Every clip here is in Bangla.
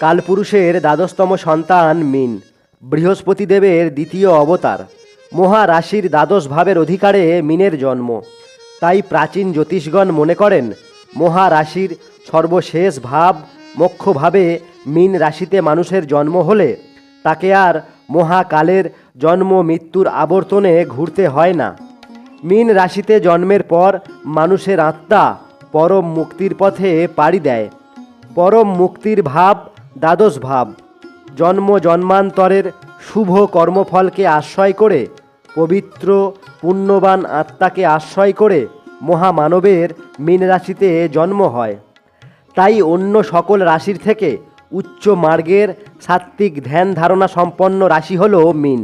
কালপুরুষের দ্বাদশতম সন্তান মিন বৃহস্পতি দেবের দ্বিতীয় অবতার। মহারাশির দ্বাদশ ভাবের অধিকারে মিনের জন্ম। তাই প্রাচীন জ্যোতিষগণ মনে করেন, মহারাশির সর্বশেষ ভাব মোক্ষভাবে মিন রাশিতে মানুষের জন্ম হলে তাকে আর মহাকালের জন্ম মৃত্যুর আবর্তনে ঘুরতে হয় না। মিন রাশিতে জন্মের পর মানুষের আত্মা পরম মুক্তির পথে পাড়ি দেয়। পরম মুক্তির ভাব দ্বাদশ ভাব। জন্ম জন্মান্তরের শুভ কর্মফলকে আশ্রয় করে, পবিত্র পুণ্যবান আত্মাকে আশ্রয় করে মহামানবের মীন রাশিতে জন্ম হয়। তাই অন্য সকল রাশির থেকে উচ্চ মার্গের সাত্ত্বিক ধ্যান ধারণা সম্পন্ন রাশি হল মিন।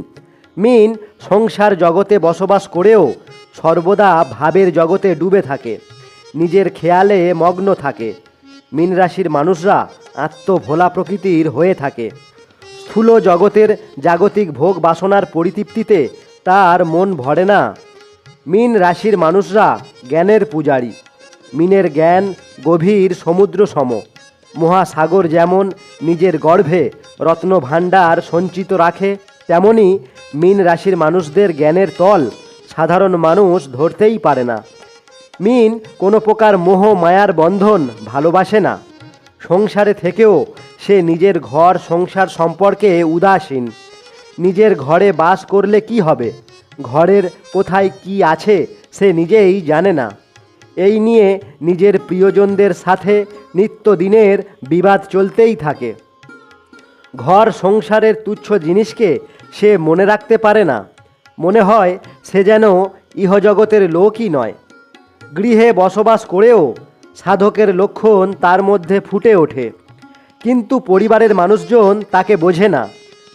মিন সংসার জগতে বসবাস করেও সর্বদা ভাবের জগতে ডুবে থাকে, নিজের খেয়ালে মগ্ন থাকে। মিন রাশির মানুষরা আত্মভোলা প্রকৃতির হয়ে থাকে। স্থূল জগতের জাগতিক ভোগ বাসনার পরিতৃপ্তিতে তার মন ভরে না। মিন রাশির মানুষরা জ্ঞানের পূজারী। মিনের জ্ঞান গভীর সমুদ্র সম মহাসাগর যেমন নিজের গর্ভে রত্ন ভাণ্ডার সঞ্চিত রাখে, তেমনি মিন রাশির মানুষদের জ্ঞানের তল সাধারণ মানুষ ধরতেই পারে না। মিন কোনো প্রকার মোহ, মায়ার বন্ধন ভালোবাসে না। সংসারে থেকেও সে নিজের ঘর সংসার সম্পর্কে উদাসীন। নিজের ঘরে বাস করলে কি হবে? ঘরের কোথায় কি আছে সে নিজেই জানে না। এই নিয়ে নিজের প্রিয়জনদের সাথে নিত্যদিনের বিবাদ চলতেই থাকে। ঘর সংসারের তুচ্ছ জিনিসকে সে মনে রাখতে পারে না। মনে হয় সে যেন ইহজগতের লোকই নয়। গৃহে বসবাস করেও সাধকের লক্ষণ তার মধ্যে ফুটে ওঠে। কিন্তু পরিবারের মানুষজন তাকে বোঝে না।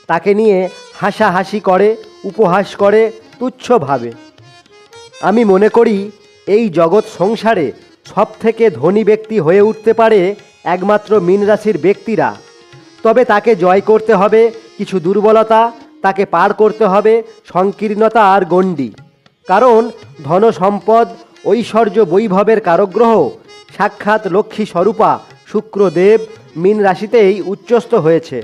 তাকে নিয়ে হাসাহাসি করে, উপহাস করে, তুচ্ছ ভাবে। আমি মনে করি, এই জগৎ সংসারে সব থেকে ধনী ব্যক্তি হয়ে উঠতে পারে একমাত্র মীন রাশির ব্যক্তিরা। তবে তাকে জয় করতে হবে কিছু দুর্বলতা, তাকে পার করতে হবে সংকীর্ণতা আর গণ্ডি। কারণ ধন সম্পদ ঐশ্বর্য বৈভবের কারগ্রহ সাক্ষাৎ লক্ষ্মী স্বরূপা শুক্রদেব মীন রাশিতেই উচ্চস্থ হয়েছে।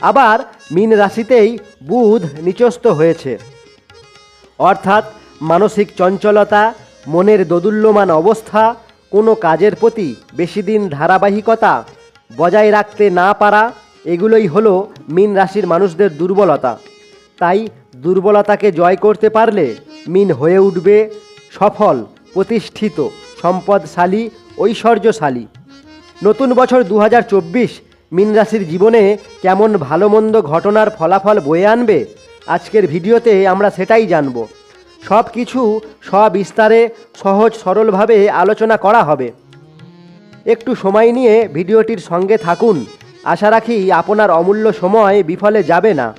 আবার মীন রাশিতেই বুধ নিচস্থ হয়েছে। অর্থাৎ মানসিক চঞ্চলতা, মনের দোদুল্যমান অবস্থা, কোনো কাজের প্রতি বেশি দিন ধারাবাহিকতা বজায় রাখতে না পারা, এগুলোই হলো মীন রাশির মানুষদের দুর্বলতা। তাই দুর্বলতাকে জয় করতে পারলে মিন হয়ে উঠবে সফল, প্রতিষ্ঠিত, সম্পদশালী ঐশ্বর্যশালী। নতুন বছর দু হাজার চব্বিশ রাশির জীবনে কেমন ভালো মন্দ ঘটনার ফলাফল বয়ে আনবে, আজকের ভিডিওতে আমরা সেটাই জানব। সব কিছু সবিস্তারে, সহজ, সরলভাবে আলোচনা করা হবে। একটু সময় নিয়ে ভিডিওটির সঙ্গে থাকুন। আশা রাখি আপনার অমূল্য সময় বিফলে যাবে না।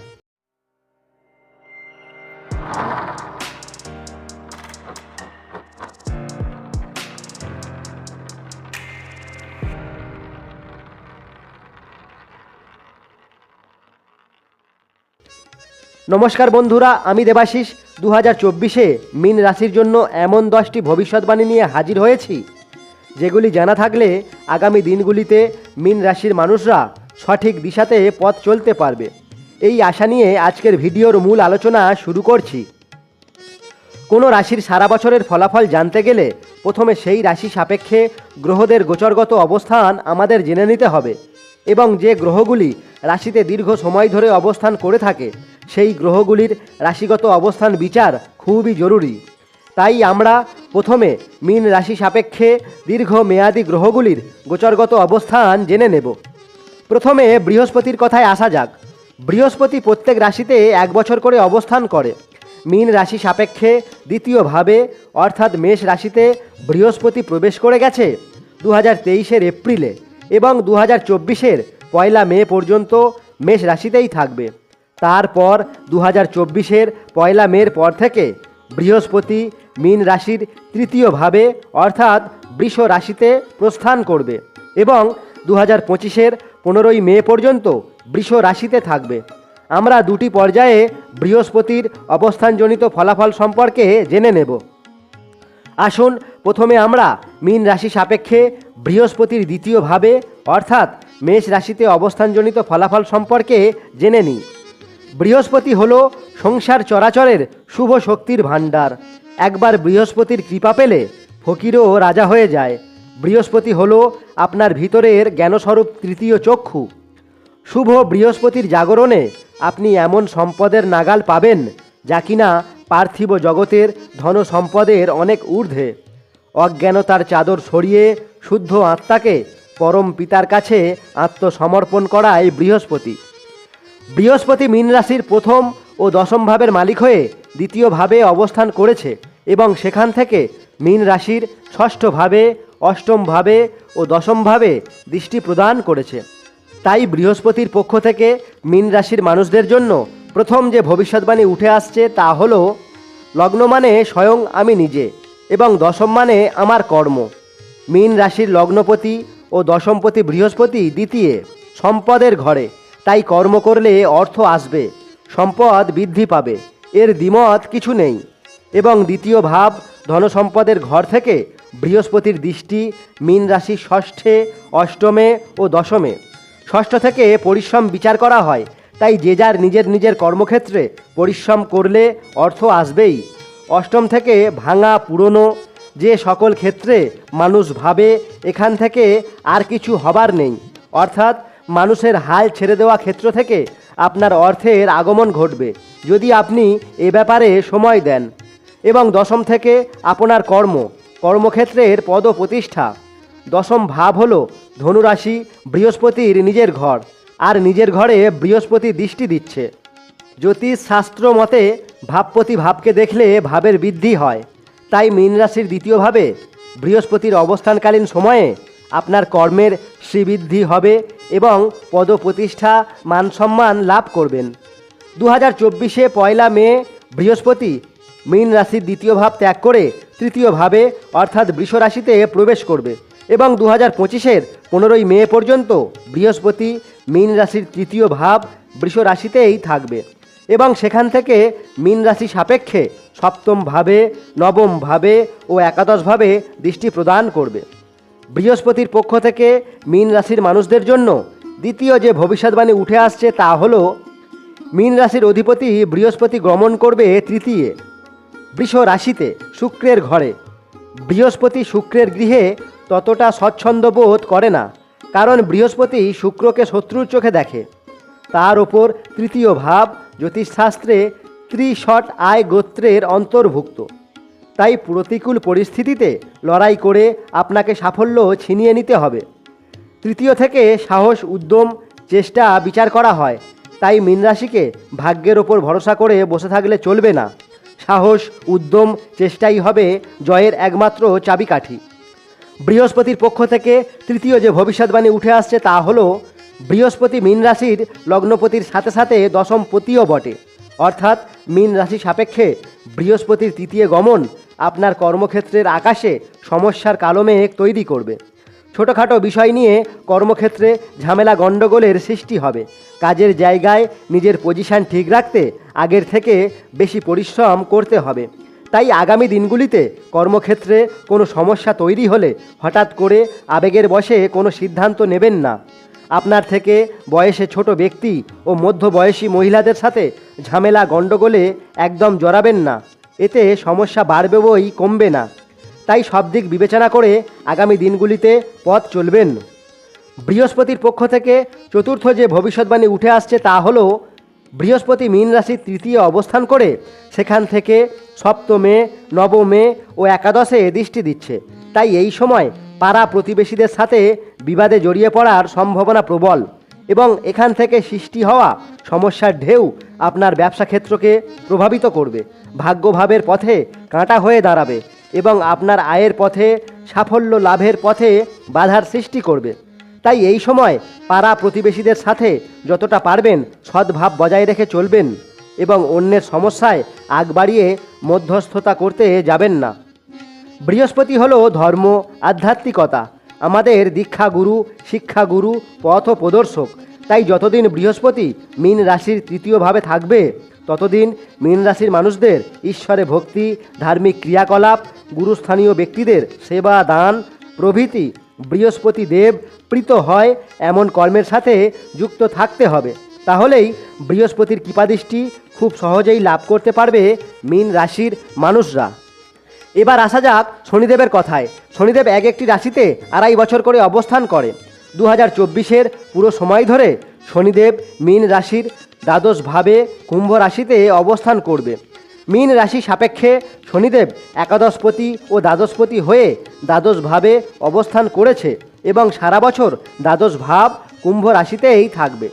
নমস্কার বন্ধুরা, আমি দেবাশিস। দু হাজার চব্বিশে মিন রাশির জন্য এমন দশটি ভবিষ্যৎবাণী নিয়ে হাজির হয়েছি, যেগুলি জানা থাকলে আগামী দিনগুলিতে মিন রাশির মানুষরা সঠিক দিশাতে পথ চলতে পারবে। এই আশা নিয়ে আজকের ভিডিওর মূল আলোচনা শুরু করছি। কোনো রাশির সারা বছরের ফলাফল জানতে গেলে প্রথমে সেই রাশি সাপেক্ষে গ্রহদের গোচরগত অবস্থান আমাদের জেনে নিতে হবে এবং যে গ্রহগুলি রাশিতে দীর্ঘ সময় ধরে অবস্থান করে থাকে সেই গ্রহগুলির রাশিগত অবস্থান বিচার খুবই জরুরি। তাই আমরা প্রথমে মিন রাশি সাপেক্ষে দীর্ঘ মেয়াদি গ্রহগুলির গোচরগত অবস্থান জেনে নেব। প্রথমে বৃহস্পতির কথায় আসা যাক। বৃহস্পতি প্রত্যেক রাশিতে এক বছর করে অবস্থান করে। মীন রাশি সাপেক্ষে দ্বিতীয়ভাবে, অর্থাৎ মেষ রাশিতে বৃহস্পতি প্রবেশ করে গেছে দু হাজার তেইশের এপ্রিলে এবং দু হাজার চব্বিশের পয়লা মে পর্যন্ত মেষ রাশিতেই থাকবে। তারপর দু হাজার চব্বিশের পয়লা মের পর থেকে বৃহস্পতি মীন রাশির তৃতীয়ভাবে অর্থাৎ বৃষ রাশিতে প্রস্থান করবে এবং দু হাজার পঁচিশের পনেরোই মে পর্যন্ত বৃষ রাশিতে থাকবে। আমরা দুটি পর্যায়ে বৃহস্পতির অবস্থানজনিত ফলাফল সম্পর্কে জেনে নেব। আসুন প্রথমে আমরা মীন রাশি সাপেক্ষে বৃহস্পতির দ্বিতীয়ভাবে অর্থাৎ মেষ রাশিতে অবস্থানজনিত ফলাফল সম্পর্কে জেনে নিই। বৃহস্পতি হল সংসার চরাচরের শুভ শক্তির ভাণ্ডার। একবার বৃহস্পতির কৃপা পেলে ফকিরও রাজা হয়ে যায়। বৃহস্পতি হল আপনার ভিতরের জ্ঞানস্বরূপ তৃতীয় চক্ষু। শুভ বৃহস্পতির জাগরণে আপনি এমন সম্পদের নাগাল পাবেন যা কিনা পার্থিব জগতের ধন সম্পদের অনেক ঊর্ধ্বে। অজ্ঞানতার চাদর সরিয়ে শুদ্ধ আত্মাকে পরম পিতার কাছে আত্মসমর্পণ করায় বৃহস্পতি। বৃহস্পতি মীন রাশির প্রথম ও দশম ভাবের মালিক হয়ে দ্বিতীয় ভাবে অবস্থান করেছে এবং সেখান থেকে মীন রাশির ষষ্ঠ ভাবে, অষ্টম ভাবে ও দশম ভাবে দৃষ্টি প্রদান করেছে। তাই বৃহস্পতির পক্ষ থেকে মীন রাশির মানুষদের জন্য প্রথম যে ভবিষ্যৎবাণী উঠে আসছে তা হল, লগ্ন মানে স্বয়ং আমি নিজে এবং দশম মানে আমার কর্ম। মীন রাশির লগ্নপতি ও দশমপতি বৃহস্পতি দ্বিতীয়, সম্পদের ঘরে তাই কর্ম করলে অর্থ আসবে, সম্পদ বৃদ্ধি পাবে, এর দ্বিমত কিছু নেই। এবং দ্বিতীয় ভাব, ধনসম্পদের ঘর থেকে বৃহস্পতির দৃষ্টি, মীন রাশি ষষ্ঠে, অষ্টমে ও দশমে। ষষ্ঠ থেকে পরিশ্রম বিচার করা হয়, তাই যে যার নিজের নিজের কর্মক্ষেত্রে পরিশ্রম করলে অর্থ আসবেই। অষ্টম থেকে ভাঙা, পুরনো, যে সকল ক্ষেত্রে মানুষ ভাবে, এখান থেকে আর কিছু হবার নেই। অর্থাৎ মানুষের হাল ছেড়ে দেওয়া ক্ষেত্র থেকে আপনার অর্থের আগমন ঘটবে, যদি আপনি এ ব্যাপারে সময় দেন। এবং দশম থেকে আপনার কর্ম, কর্মক্ষেত্রের পদ প্রতিষ্ঠা দশম ভাব হল ধনুরাশি, বৃহস্পতির নিজের ঘর, আর নিজের ঘরে বৃহস্পতি দৃষ্টি দিচ্ছে। জ্যোতিষ শাস্ত্র মতে, ভাবপতি ভাবকে দেখলে ভাবের বৃদ্ধি হয়। তাই মীন রাশির দ্বিতীয়ভাবে বৃহস্পতির অবস্থানকালীন সময়ে আপনার কর্মের শ্রীবৃদ্ধি হবে এবং পদপ্রতিষ্ঠা মান সম্মান লাভ করবেন। দু হাজার চব্বিশে পয়লা মে, বৃহস্পতি, মীন রাশির দ্বিতীয় ভাব ত্যাগ করে তৃতীয় ভাবে, অর্থাৎ বৃষ রাশিতে প্রবেশ করবে। এবং দু হাজার পঁচিশের পনেরোই মে পর্যন্ত বৃহস্পতি, মীন রাশির তৃতীয় ভাব বৃষ রাশিতেই থাকবে। এবং সেখান থেকে মীন রাশি সাপেক্ষে সপ্তম ভাবে, নবম ভাবে ও একাদশ ভাবে দৃষ্টি প্রদান করবে। বৃহস্পতির পক্ষ থেকে মীন রাশির মানুষদের জন্য দ্বিতীয় যে ভবিষ্যৎবাণী উঠে আসছে তা হল, মীন রাশির অধিপতি বৃহস্পতি গমন করবে তৃতীয় বৃষ রাশিতে শুক্রের ঘরে। বৃহস্পতি শুক্রের গৃহে ততটা স্বচ্ছন্দ বোধ করে না, কারণ বৃহস্পতি শুক্রকে শত্রুর চোখে দেখে। তার ওপর তৃতীয় ভাব জ্যোতিষশাস্ত্রে ত্রিশট আয় গোত্রের অন্তর্ভুক্ত। তাই প্রতিকূল পরিস্থিতিতে লড়াই করে আপনাকে সাফল্য ছিনিয়ে নিতে হবে। তৃতীয় থেকে সাহস, উদ্যম, চেষ্টা, বিচার করা হয়। তাই মীন রাশিকে ভাগ্যের ওপর ভরসা করে বসে থাকলে চলবে না। সাহস, উদ্যম, চেষ্টাই হবে জয়ের একমাত্র চাবিকাঠি। বৃহস্পতির পক্ষ থেকে তৃতীয় যে ভবিষ্যৎবাণী উঠে আসছে তা হলো, বৃহস্পতি মীন রাশির লগ্নপতির সাথে সাথে দশম পতিও বটে। অর্থাৎ মীন রাশি সাপেক্ষে বৃহস্পতির তৃতীয় গমন আপনার কর্মক্ষেত্রের আকাশে সমস্যার কালো মেঘ তৈরি করবে। ছোটোখাটো বিষয় নিয়ে কর্মক্ষেত্রে ঝামেলা গণ্ডগোলের সৃষ্টি হবে। কাজের জায়গায় নিজের পজিশন ঠিক রাখতে আগের থেকে বেশি পরিশ্রম করতে হবে। তাই আগামী দিনগুলিতে কর্মক্ষেত্রে কোনো সমস্যা তৈরি হলে হঠাৎ করে আবেগের বশে কোনো সিদ্ধান্ত নেবেন না। আপনার থেকে বয়সে ছোট ব্যক্তি ও মধ্যবয়সী মহিলাদের সাথে ঝামেলা গণ্ডগোলে একদম জড়াবেন না। এতে সমস্যা বাড়বে বই কমবে না। তাই সব দিক বিবেচনা করে আগামী দিনগুলিতে পথ চলবেন। বৃহস্পতির পক্ষ থেকে চতুর্থ যে ভবিষ্যৎবাণী উঠে আসছে তা হলো, বৃহস্পতি মীন রাশির তৃতীয় অবস্থান করে সেখান থেকে সপ্তমে, নবমে ও একাদশে দৃষ্টি দিচ্ছে। তাই এই সময় পাড়া প্রতিবেশীদের সাথে বিবাদে জড়িয়ে পড়ার সম্ভাবনা প্রবল। এবং এখান থেকে সৃষ্টি হওয়া সমস্যার ঢেউ আপনার ব্যবসা ক্ষেত্রকে প্রভাবিত করবে। ভাগ্যভাবের পথে কাঁটা হয়ে দাঁড়াবে এবং আপনার আয়ের পথে, সাফল্য লাভের পথে বাধার সৃষ্টি করবে। তাই এই সময় পাড়া প্রতিবেশীদের সাথে যতটা পারবেন সদ্ভাব বজায় রেখে চলবেন এবং অন্যের সমস্যায় আগ বাড়িয়ে মধ্যস্থতা করতে যাবেন না। বৃহস্পতি হলো ধর্ম, আধ্যাত্মিকতা। আমাদের দীক্ষাগুরু, শিক্ষাগুরু, পথ প্রদর্শক। তাই যতদিন বৃহস্পতি মীন রাশির তৃতীয়ভাবে থাকবে, ততদিন মীন রাশির মানুষদের ঈশ্বরে ভক্তি, ধার্মিক ক্রিয়াকলাপ, গুরুস্থানীয় ব্যক্তিদের সেবা, দান, প্রভৃতি বৃহস্পতি দেব প্রীত হয় এমন কর্মের সাথে যুক্ত থাকতে হবে। তাহলেই বৃহস্পতির কৃপাদৃষ্টি খুব সহজেই লাভ করতে পারবে মীন রাশির মানুষরা। এবার আসা যাক শনিদেবের কথায়। শনিদেব এক একটি রাশিতে আড়াই বছর করে অবস্থান করে। দু হাজার চব্বিশের পুরো সময় ধরে শনিদেব মীন রাশির দ্বাদশ ভাবে কুম্ভ রাশিতে অবস্থান করবে। মীন রাশি সাপেক্ষে শনিদেব একাদশপতি ও দ্বাদশপতি হয়ে দ্বাদশ ভাবে অবস্থান করেছে এবং সারা বছর দ্বাদশ ভাব কুম্ভ রাশিতেই থাকবে।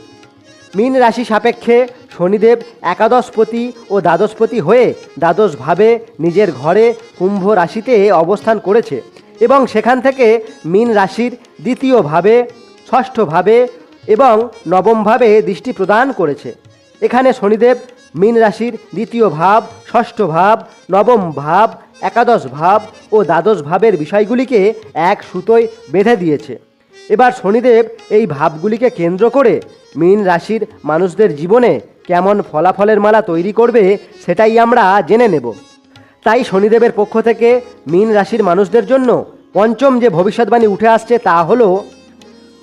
মীন রাশি সাপেক্ষে শনিদেব একাদশপতি ও দ্বাদশপতি হয়ে দ্বাদশভাবে নিজের ঘরে কুম্ভ রাশিতে অবস্থান করেছে এবং সেখান থেকে মীন রাশির দ্বিতীয় ভাবে ষষ্ঠভাবে এবং নবমভাবে দৃষ্টি প্রদান করেছে। এখানে শনিদেব মীন রাশির দ্বিতীয় ভাব ষষ্ঠ ভাব নবম ভাব একাদশ ভাব ও দ্বাদশ ভাবের বিষয়গুলিকে এক সুতোয় বেঁধে দিয়েছে। এবার শনিদেব এই ভাবগুলিকে কেন্দ্র করে মীন রাশির মানুষদের জীবনে কেমন ফলাফলের মালা তৈরি করবে সেটাই আমরা জেনে নেব। তাই শনিদেবের পক্ষ থেকে মীন রাশির মানুষদের জন্য পঞ্চম যে ভবিষ্যৎবাণী উঠে আসছে তা হলো,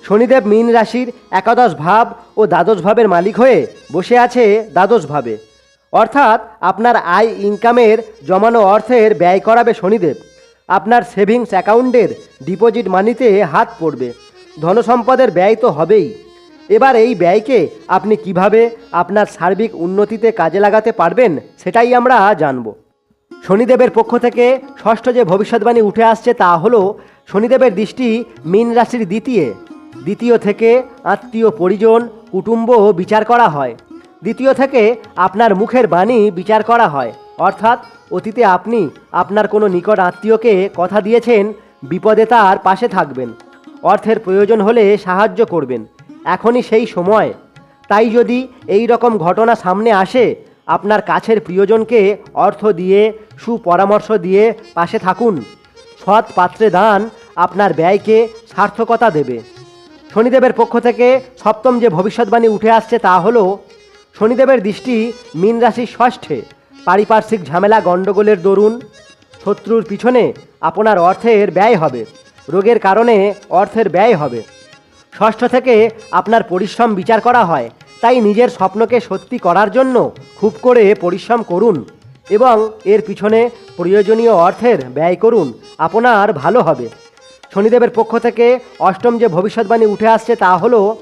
শনিদেব মীন রাশির একাদশ ভাব ও দ্বাদশ ভাবের মালিক হয়ে বসে আছে দ্বাদশ ভাবে। অর্থাৎ আপনার আয় ইনকামের জমানো অর্থের ব্যয় করাবে শনিদেব। আপনার সেভিংস অ্যাকাউন্টের ডিপোজিট মানিতে হাত পড়বে। ধনসম্পদের ব্যয় তো হবেই। এবার এই ব্যয়কে আপনি কীভাবে আপনার সার্বিক উন্নতিতে কাজে লাগাতে পারবেন সেটাই আমরা জানব। শনিদেবের পক্ষ থেকে ষষ্ঠ যে ভবিষ্যৎবাণী উঠে আসছে তা হলো শনিদেবের দৃষ্টি মীন রাশির দ্বিতীয়। দ্বিতীয় থেকে আত্মীয় পরিজন, কুটুম্ব বিচার করা হয়। দ্বিতীয় থেকে আপনার মুখের বাণী বিচার করা হয়। অর্থাৎ অতীতে আপনি আপনার কোনো নিকট আত্মীয়কে কথা দিয়েছেন, বিপদে তার পাশে থাকবেন। অর্থের প্রয়োজন হলে সাহায্য করবেন। এখনই সেই সময়। তাই যদি এই রকম ঘটনা সামনে আসে, আপনার কাছের প্রিয়জনকে অর্থ দিয়ে, সুপরামর্শ দিয়ে পাশে থাকুন। সৎ পাত্রে দান আপনার ব্যয়কে সার্থকতা দেবে। শনিদেবের পক্ষ থেকে সপ্তম যে ভবিষ্যৎবাণী উঠে আসছে তা হলো, শনিদেবের দৃষ্টি মীন রাশির ষষ্ঠে। পারিপার্শ্বিক ঝামেলা, গণ্ডগোলের দরুন। শত্রুর পিছনে আপনার অর্থের ব্যয় হবে। রোগের কারণে অর্থের ব্যয় হবে। ষষ্ঠ থেকে আপনার পরিশ্রম বিচার করা হয়। তাই নিজের স্বপ্নকে সত্যি করার জন্য খুব করে পরিশ্রম করুন এবং এর পিছনে প্রয়োজনীয় অর্থের ব্যয় করুন। আপনার ভালো হবে। শনিদেবের পক্ষ থেকে অষ্টম যে ভবিষ্যৎবাণী উঠে আসছে তা হলো,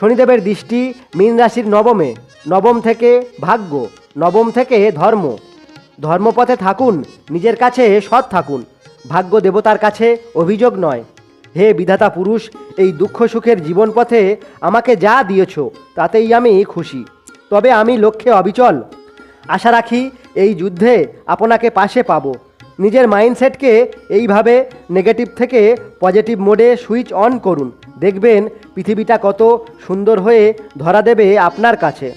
শনিদেবের দৃষ্টি মীন রাশির নবমে। নবম থেকে ভাগ্য, নবম থেকে ধর্ম। ধর্মপথে থাকুন, নিজের কাছে সৎ থাকুন। ভাগ্য দেবতার কাছে অভিযোগ নয়। হে বিধাতা পুরুষ, এই দুঃখ সুখের জীবন পথে আমাকে যা দিয়েছ, তাতেই আমি খুশি। তবে আমি লক্ষ্যে অবিচল। আশা রাখি এই যুদ্ধে আপনাকে পাশে পাবো। নিজের মাইন্ডসেটকে এইভাবে নেগেটিভ থেকে পজিটিভ মোডে সুইচ অন করুন। দেখবেন পৃথিবীটা কত সুন্দর হয়ে ধরা দেবে আপনার কাছে।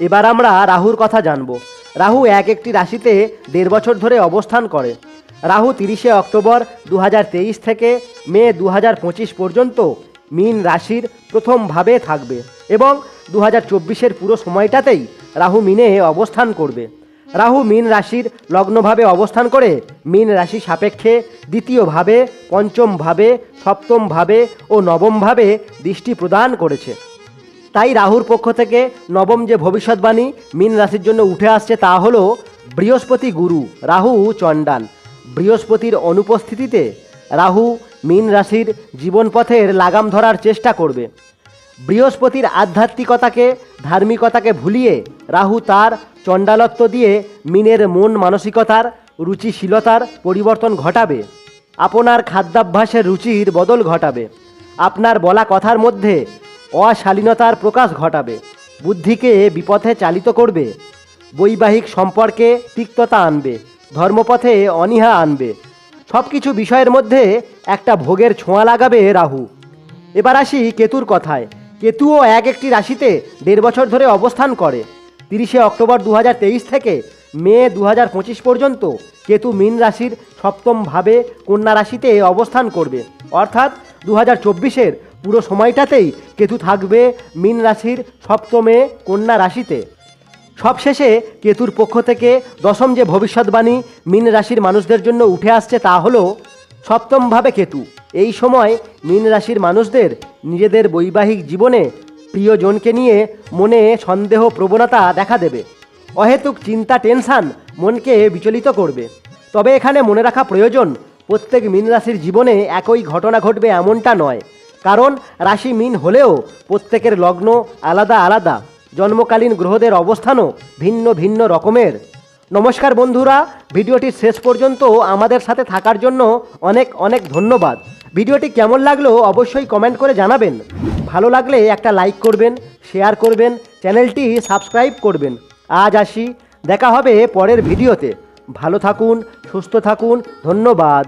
এবার আমরা রাহুর কথা জানব। রাহু এক একটি রাশিতে দেড় বছর ধরে অবস্থান করে। রাহু তিরিশে অক্টোবর দু হাজার তেইশ থেকে মে দু হাজার পঁচিশ পর্যন্ত মীন রাশির প্রথম ভাবে থাকবে এবং দু হাজার পুরো সময়টাতেই রাহু মিনে অবস্থান করবে। রাহু মীন রাশির লগ্নভাবে অবস্থান করে মীন রাশি সাপেক্ষে দ্বিতীয়ভাবে পঞ্চমভাবে সপ্তমভাবে ও নবমভাবে দৃষ্টি প্রদান করেছে। তাই রাহুর পক্ষ থেকে নবম যে ভবিষ্যৎবাণী মীন রাশির জন্য উঠে আসছে তা হলো বৃহস্পতি গুরু রাহু চণ্ডাল বৃহস্পতির অনুপস্থিতিতে রাহু মীন রাশির জীবনপথের লাগাম ধরার চেষ্টা করবে। বৃহস্পতির আধ্যাত্মিকতাকে, ধার্মিকতাকে ভুলিয়ে রাহু তার চণ্ডালত্ব দিয়ে মিনের মন মানসিকতার, রুচিশীলতার পরিবর্তন ঘটাবে। আপনার খাদ্যাভ্যাসের রুচির বদল ঘটাবে। আপনার বলা কথার মধ্যে অশালীনতার প্রকাশ ঘটাবে। বুদ্ধিকে বিপথে চালিত করবে। বৈবাহিক সম্পর্কে তিক্ততা আনবে। ধর্মপথে অনীহা আনবে। সব কিছু বিষয়ের মধ্যে একটা ভোগের ছোঁয়া লাগাবে রাহু। এবার আসি কেতুর কথায়। কেতুও এক একটি রাশিতে দেড় বছর ধরে অবস্থান করে। তিরিশে অক্টোবর দু হাজার তেইশ থেকে মে দু হাজার পঁচিশ পর্যন্ত কেতু মীন রাশির সপ্তম ভাবে কন্যা রাশিতে অবস্থান করবে। অর্থাৎ দু হাজার পুরো সময়টাতেই কেতু থাকবে মীন রাশির সপ্তমে কন্যা রাশিতে। সবশেষে কেতুর পক্ষ থেকে দশম যে ভবিষ্যৎবাণী মীন রাশির মানুষদের জন্য উঠে আসছে তা হলো সপ্তমভাবে কেতু। এই সময় মীন রাশির মানুষদের নিজেদের বৈবাহিক জীবনে প্রিয়জনকে নিয়ে মনে সন্দেহ প্রবণতা দেখা দেবে। অহেতুক চিন্তা, টেনশান মনকে বিচলিত করবে। তবে এখানে মনে রাখা প্রয়োজন, প্রত্যেক মীন রাশির জীবনে একই ঘটনা ঘটবে এমনটা নয়। কারণ রাশি মিন হলেও প্রত্যেকের লগ্ন আলাদা আলাদা। জন্মকালীন গ্রহদের অবস্থানও ভিন্ন ভিন্ন রকমের। নমস্কার বন্ধুরা, ভিডিওটি শেষ পর্যন্ত আমাদের সাথে থাকার জন্য অনেক অনেক ধন্যবাদ। ভিডিওটি কেমন লাগল অবশ্যই কমেন্ট করে জানাবেন। ভালো লাগলে একটা লাইক করবেন, শেয়ার করবেন, চ্যানেলটি সাবস্ক্রাইব করবেন। আজ আসি, দেখা হবে পরের ভিডিওতে। ভালো থাকুন, সুস্থ থাকুন, ধন্যবাদ।